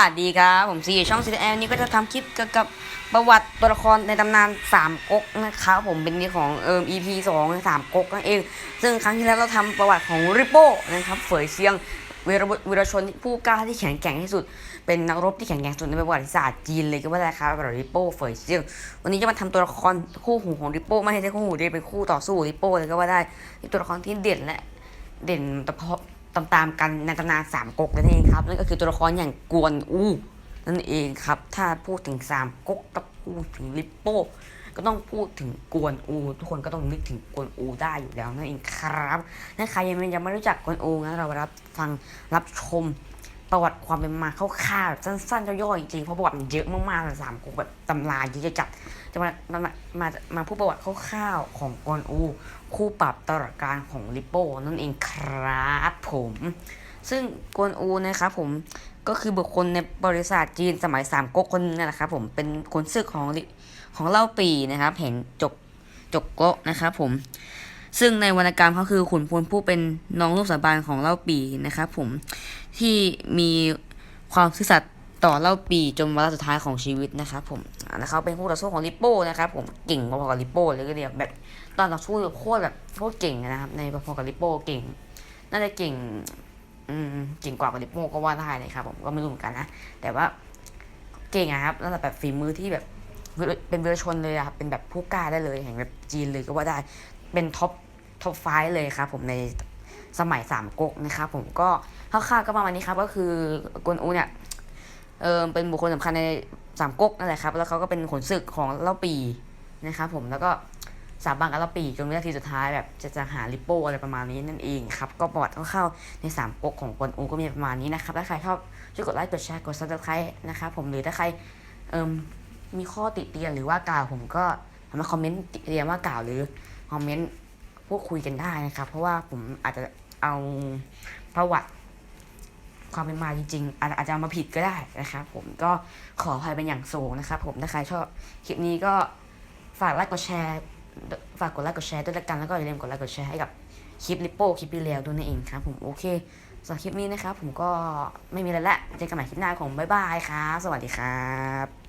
วัสดีครับ ผมซีช่องซีแอลนี้ก็จะทำคลิปเกี่ยวกับประวัติตัวละครในตำนานสามก๊กนะครับผมเป็นนี้ของเอิม EP สองสามก๊กนั่นเอง ซึ่งครั้งที่แล้วเราทำประวัติของริปโป้นะครับเฟยเซียงวีรบุรุษวีรชนผู้กล้าที่แข็งแกร่งที่สุด เป็นนักรบที่แข็งแกร่งสุดในประวัติศาสตร์จีนเลยก็ว่าได้ครับแบบริปโป้เฟยเซียง วันนี้จะมาทำตัวละครคู่หูของริปโป้ไม่ใช่คู่หูเดียเป็นคู่ต่อสู้ริปโป้เลยก็ว่าได้ตัวละครที่เด่นและเด่นตะเพาะ ตามตามๆกันในตำนานสามก๊กนั่นเองครับนั่นก็คือตัวละครอย่างกวนอูนั่นเองครับ ถ้าพูดถึงสามก๊กต้องพูดถึงลิปโป้ก็ต้องพูดถึงกวนอู ทุกคนก็ต้องนึกถึงกวนอูได้อยู่แล้วนั่นเองครับถ้าใครยังไม่ยังไม่รู้จักกวนอูงั้นเรารับฟังรับชม ประวัติความเป็นมาคร่าวๆแบบสั้นๆย่อยๆจริงๆเพราะประวัติมันเยอะมากๆสามก๊กแบบตำราเยอะจัดจะมามามามามาพูดประวัติคร่าวๆของกวนอู คู่ปรับตลอดการของลิปโป้นั่นเองครับผม ซึ่งกวนอูนะครับผมก็คือบุคคลในบริษัทจีนสมัยสามก๊กคนนั่นแหละครับผมเป็นคนซึกของลิของเล่าปีนะครับแห่งจกจกโกะนะครับผม ซึ่งในวรรณกรรมเขาคือขุนพลผู้เป็นน้องลูกสาบานของเล่าปีนะครับผมที่มีความซื่อสัตย์ต่อเล่าปีจนวาระสุดท้ายของชีวิตนะครับผมแล้วเขาเป็นคู่ต่อสู้ของลิปโป้นะครับผมเก่งพอๆกับลิปโป้เลยก็เดียวแบบตอนต่อสู้โคตรแบบโคตรเก่งนะครับในพอๆกับลิปโป้เก่ง น่าจะเก่งอืมเก่งกว่ากับลิปโป้ก็ว่าได้เลยครับผมก็ไม่รู้เหมือนกันนะแต่ว่าเก่งอะครับนั่นแหละแบบฝีมือที่แบบเป็นเวอร์ชนเลยอะครับเป็นแบบผู้กล้าได้เลยแห่งแบบจีนเลยก็ว่าได้ เป็นท็อปท็อปไฟเลยครับผมในสมัยสามก๊กนะครับผมก็คร่าวๆก็ประมาณนี้ครับ ก็คือกวนอูเนี่ยเออเป็นบุคคลสำคัญในสามก๊กนั่นแหละครับ แล้วเขาก็เป็นขนศึกของเล่าปีนะครับผมแล้วก็สาบานกับเราปีจนวินาทีสุดท้ายแบบจะจะหาลิปโป้อะไรประมาณนี้นั่นเองครับ ก็ประวัติคร่าๆในสามก๊กของกวนอูก็มีประมาณนี้นะครับถ้าใครชอบช่วยกดไลค์กดแชร์กดซับสไครต์นะครับผมหรือถ้าใครเอ่มมีข้อติเตียนหรือว่ากล่าวผมก็สามารถคอมเมนต์ติเตียนว่ากล่าวหรือ คอมเมนต์พูดคุยกันได้นะครับ เพราะว่าผมอาจจะเอาประวัติความเป็นมาจริงๆ อาจจะมาผิดก็ได้นะครับ ผมก็ขออภัยเป็นอย่างสูงนะครับ ผมถ้าใครชอบคลิปนี้ก็ฝากไลค์กดแชร์ฝากกดไลค์กดแชร์ด้วยละกันแล้วก็อย่าลืมกดไลค์กดแชร์ให้กับคลิปลิปโป้คลิปที่แล้วด้วยนั่นเองครับ ผมโอเคสำหรับคลิปนี้นะครับ ผมก็ไม่มีอะไรละเจอกันใหม่คลิปหน้าของบ๊ายบายครับสวัสดีครับ